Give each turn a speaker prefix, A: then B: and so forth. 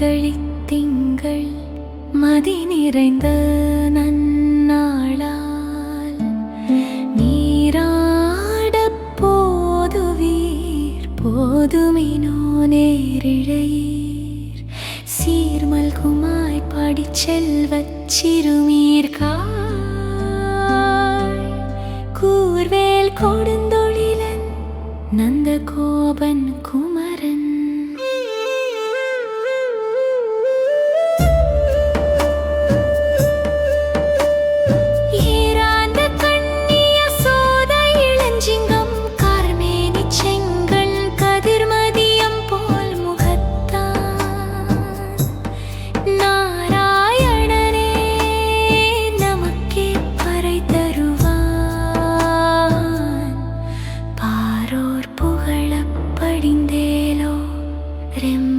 A: மார்கழி திங்கள் மதி நிறைந்த நன்னாளால். நீராட போதுவீர். போதுமினோ நேரிழையீர். சீர்மல் குமாய் பாடி செல்வச் சிறுமீர்காய் கூர்வேல் கொடுந்தொழிலன் நந்த கோபன் siempre